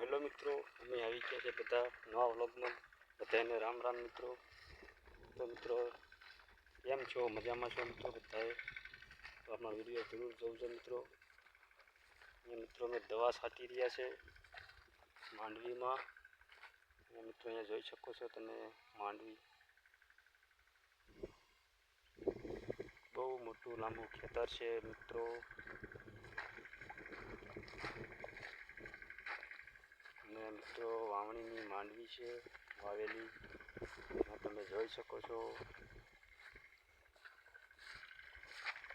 Hello મિત્રો, અમે આવી ગયા છે બધા નવા વ્લોગમાં. બધાને રામ રામ મિત્રો. તો મિત્રો, કેમ છો? મજામાં છો મિત્રો બધાએ? તો આપણા વીડિયો જરૂર જોજો મિત્રો. અહીંયા મિત્રો, અમે દવા છાંટી રહ્યા છે માંડવીમાં. એ મિત્રો, અહીંયા જોઈ શકો છો તમે માંડવી. બહુ મોટું લાંબુ ખેતર છે મિત્રો અને મિત્રો વાવણીની માંડવી છે, વાવેલી. તમે જોઈ શકો છો.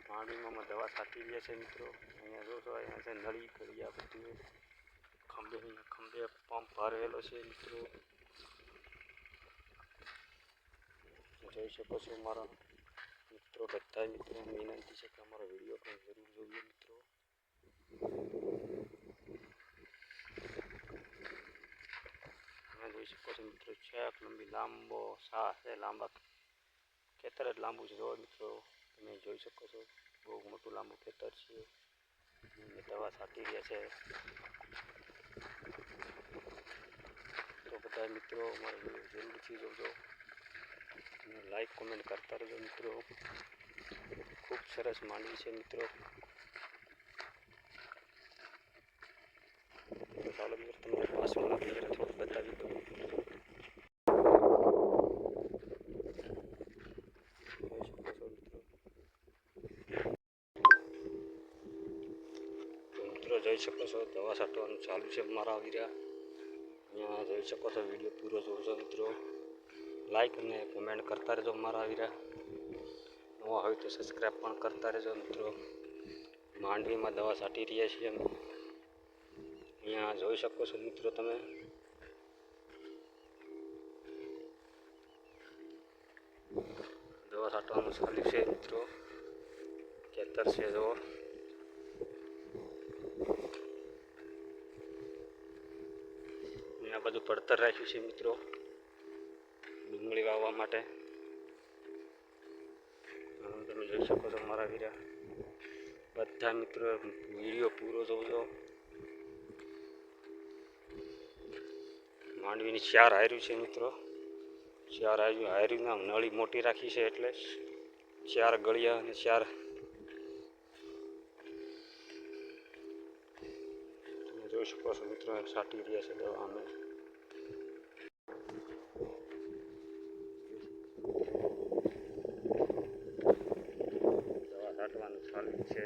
માંડવીમાં દવા છાંટી રહ્યા છે મિત્રો. અહીંયા જોશો અહીંયા છે નળી ગળિયા બધું ખંભે ખંભે પંપ ભરેલો છે મિત્રો. જોઈ શકો છો મારા મિત્રો બધા મિત્રોને વિનંતી છે કે અમારો વીડિયો પણ જરૂર જોઈએ મિત્રો તમે જોઈ શકો છો મિત્રો છેક લંબી લાંબો સા છે લાંબા ખેતર જ લાંબુ છે જોવો મિત્રો તમે જોઈ શકો છો બહુ મોટું લાંબુ ખેતર છે દવા છાંટી રહ્યા છે તો બધા મિત્રો અમારો વીડિયો જરૂરથી જોજો લાઈક કોમેન્ટ કરતા રહેજો મિત્રો ખૂબ સરસ માંડવી છે મિત્રો ચાલો મિત્રો તમને પાસમાં નજરે થોડું બતાવી દઉં જોઈ શકો છો મિત્રો તો મિત્રો જોઈ શકો છો, દવા છાંટવાનું ચાલુ છે, મારા આવી રહ્યા. અહીંયા જોઈ શકો છો, વીડિયો પૂરો જોજો મિત્રો. લાઈક અને કોમેન્ટ કરતા રહેજો મારા આવી રહ્યા. નવા હોય તો સબસ્ક્રાઈબ પણ કરતા રહેજો મિત્રો. માંડવીમાં દવા છાંટી રહ્યા છીએ અમે. અહીંયા જોઈ શકો છો મિત્રો તમે. દવા છાંટવાનું ચાલુ છે મિત્રો. ખેતર છે જો. આ બધું પડતર રાખ્યું છે મિત્રો. ડુંગળી વાવવા માટે. તમે જોઈ શકો છો મારા વીરા. બધા મિત્રો, વીડિયો પૂરો જોજો. માંડવીની ચાર હાર્યું છે મિત્રો. ચાર હાર્યું હાર્યું નળી મોટી રાખી છે એટલે ચાર ગળિયા અને ચાર તમે જોઈ શકો છો મિત્રો સાટી રહ્યા છે દવા અમે. દવા છાંટવાનું ચાલુ છે.